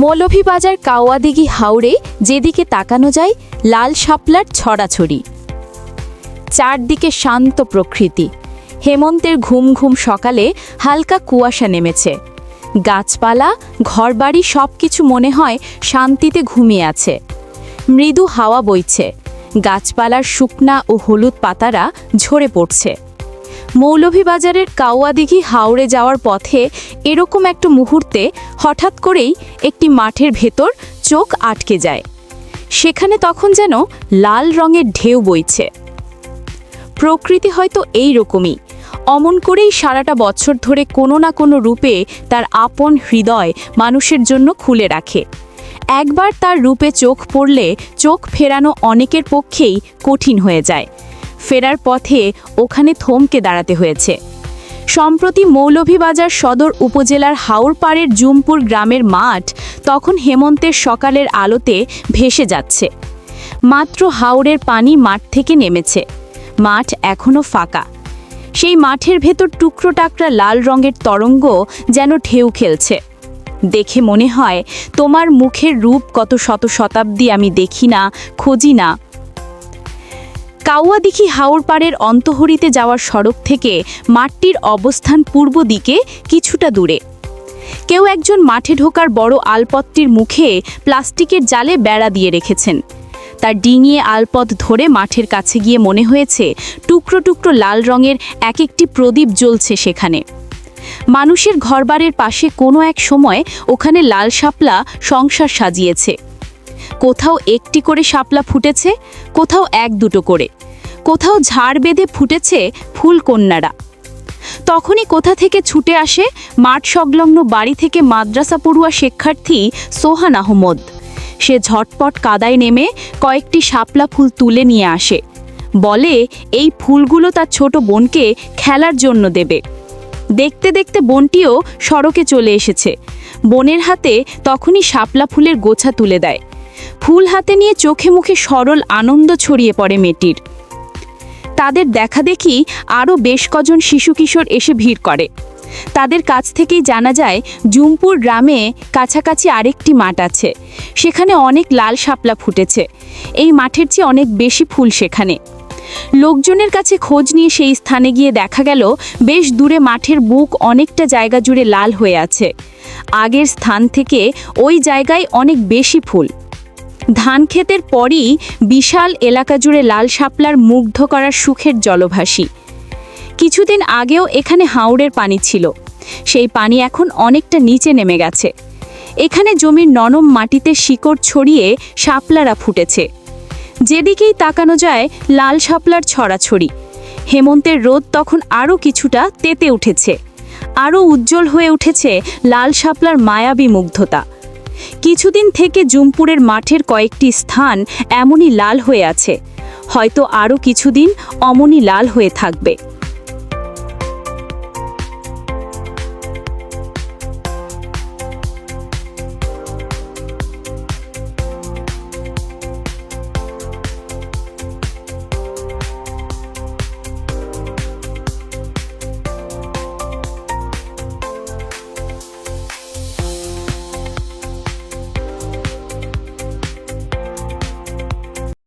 মৌলভীবাজার কাওয়াদিঘি হাওড়ে যেদিকে তাকানো যায়, লাল শাপলার ছড়াছড়ি। চারদিকে শান্ত প্রকৃতি। হেমন্তের ঘুম ঘুম সকালে হালকা কুয়াশা নেমেছে। গাছপালা, ঘরবাড়ি সব কিছু মনে হয় শান্তিতে ঘুমিয়ে আছে। মৃদু হাওয়া বইছে। গাছপালার শুকনা ও হলুদ পাতারা ঝরে পড়ছে। মৌলভীবাজারের কাউয়াদিঘি হাওড়ে যাওয়ার পথে এরকম একটা মুহূর্তে হঠাৎ করেই একটি মাঠের ভেতর চোখ আটকে যায়। সেখানে তখন যেন লাল রঙের ঢেউ বইছে। প্রকৃতি হয়তো এই রকমই অমন করেই সারাটা বছর ধরে কোনো না কোনো রূপে তার আপন হৃদয় মানুষের জন্য খুলে রাখে। একবার তার রূপে চোখ পড়লে চোখ ফেরানো অনেকের পক্ষেই কঠিন হয়ে যায়। ফেরার পথে ওখানে থমকে দাঁড়াতে হয়েছে। সম্প্রতি মৌলভীবাজার সদর উপজেলার হাওড়পাড়ের জুমপুর গ্রামের মাঠ তখন হেমন্তের সকালের আলোতে ভেসে যাচ্ছে। মাত্র হাওড়ের পানি মাঠ থেকে নেমেছে। মাঠ এখনও ফাঁকা। সেই মাঠের ভেতর টুকরো টাকরা লাল রঙের তরঙ্গ যেন ঢেউ খেলছে। দেখে মনে হয়, তোমার মুখের রূপ কত শত শতাব্দী আমি দেখি না, খুঁজি না। কাউয়াদিঘি হাওড় পাড়ের অন্তহরিতে যাওয়ার সড়ক থেকে মাঠটির অবস্থান পূর্ব দিকে কিছুটা দূরে। কেউ একজন মাঠে ঢোকার বড় আলপথটির মুখে প্লাস্টিকের জালে বেড়া দিয়ে রেখেছেন। তার ডিঙিয়ে আলপথ ধরে মাঠের কাছে গিয়ে মনে হয়েছে, টুকরো টুকরো লাল রঙের এক একটি প্রদীপ জ্বলছে সেখানে। মানুষের ঘরবাড়ির পাশে কোনো এক সময় ওখানে লাল শাপলা সংসার সাজিয়েছে। কোথাও একটি করে শাপলা ফুটেছে, কোথাও এক দুটো করে। কোথাও ঝাড় বেঁধে ফুটেছে ফুলকন্যারা তখনই কোথা থেকে ছুটে আসে মাঠ সংলগ্ন বাড়ি থেকে মাদ্রাসা পড়ুয়া শিক্ষার্থী সোহান আহমদ। সে ঝটপট কাদায় নেমে কয়েকটি শাপলা ফুল তুলে নিয়ে আসে। বলে, এই ফুলগুলো তার ছোট বোনকে খেলার জন্য দেবে। দেখতে দেখতে বোনটিও সড়কে চলে এসেছে। বোনের হাতে তখনই শাপলা ফুলের গোছা তুলে দেয়। ফুল হাতে নিয়ে চোখে মুখে সরল আনন্দ ছড়িয়ে পড়ে মেয়েটির। তাদের দেখা দেখি আরও বেশ কজন শিশু কিশোর এসে ভিড় করে। তাদের কাছ থেকেই জানা যায়, জুমপুর গ্রামে কাছাকাছি আরেকটি মাঠ আছে। সেখানে অনেক লাল শাপলা ফুটেছে। এই মাঠের চেয়ে অনেক বেশি ফুল সেখানে। লোকজনের কাছে খোঁজ নিয়ে সেই স্থানে গিয়ে দেখা গেল, বেশ দূরে মাঠের বুক অনেকটা জায়গা জুড়ে লাল হয়ে আছে। আগের স্থান থেকে ওই জায়গায় অনেক বেশি ফুল। ধান ক্ষেতের পরই বিশাল এলাকা জুড়ে লাল শাপলার মুগ্ধ করার সুখের জলভাসী। কিছুদিন আগেও এখানে হাওড়ের পানি ছিল। সেই পানি এখন অনেকটা নিচে নেমে গেছে। এখানে জমির নরম মাটিতে শিকড় ছড়িয়ে শাপলারা ফুটেছে। যেদিকেই তাকানো যায়, লাল শাপলার ছড়াছড়ি। হেমন্তের রোদ তখন আরও কিছুটা তেতে উঠেছে। আরও উজ্জ্বল হয়ে উঠেছে লাল শাপলার মায়াবী মুগ্ধতা। কিছুদিন থেকে জুমপুরের মাঠের কয়েকটি স্থান এমনই লাল হয়ে আছে। হয়তো আরও কিছুদিন অমনই লাল হয়ে থাকবে।